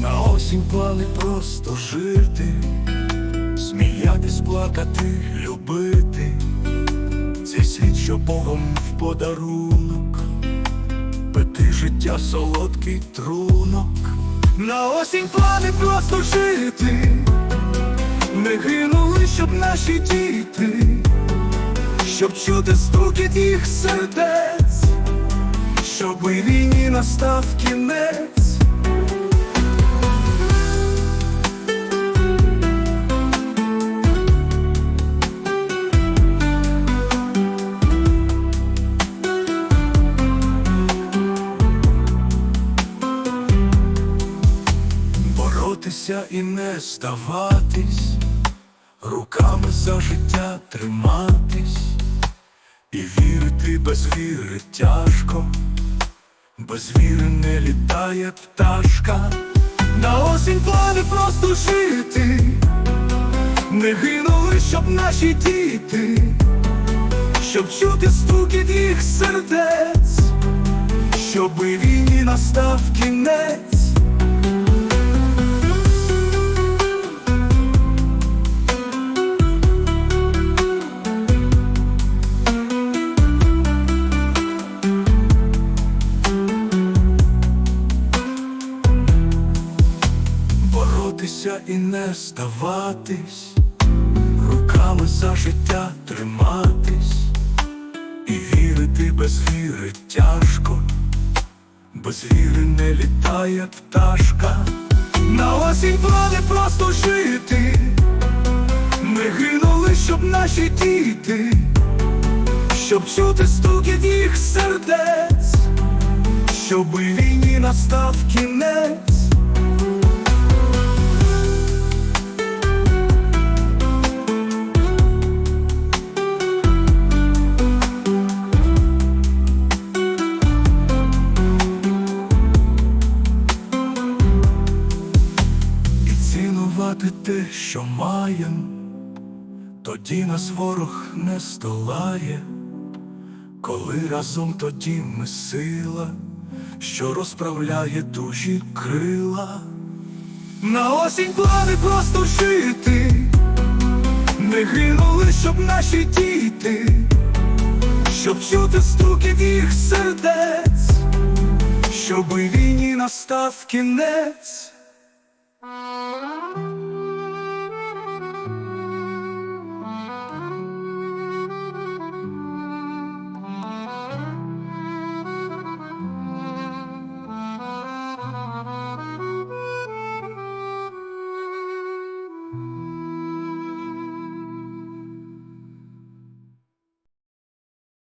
На осінь плани просто жити, сміятись, плакати, любити, цей світ, що Богом в подарунок, пити життя солодкий трунок. На осінь плани просто жити, не гинули, щоб наші діти, щоб чути стукіт їх сердець щоб і війні настав кінець. боротися і не здаватись, руками за життя триматись, і вірити без віри тяжко, без віри не літає пташка, на осінь плани просто жити, не гинули, щоб наші діти, щоб чути стукіт їх сердець, щоби війні настав кінець. І не здаватись, руками за життя триматись, і вірити без віри тяжко, без віри не літає пташка, на осінь плани просто жити, ми гинули, щоб наші діти, щоб чути стукіт їх сердець, щоби війні настав кінець. Те, що маєм, тоді нас ворог не здолає, коли разом тоді ми сила, що розправляє душі крила. На осінь плани просто жити, не гинули, щоб наші діти, щоб чути стукіт їх сердець, щоби війні настав кінець.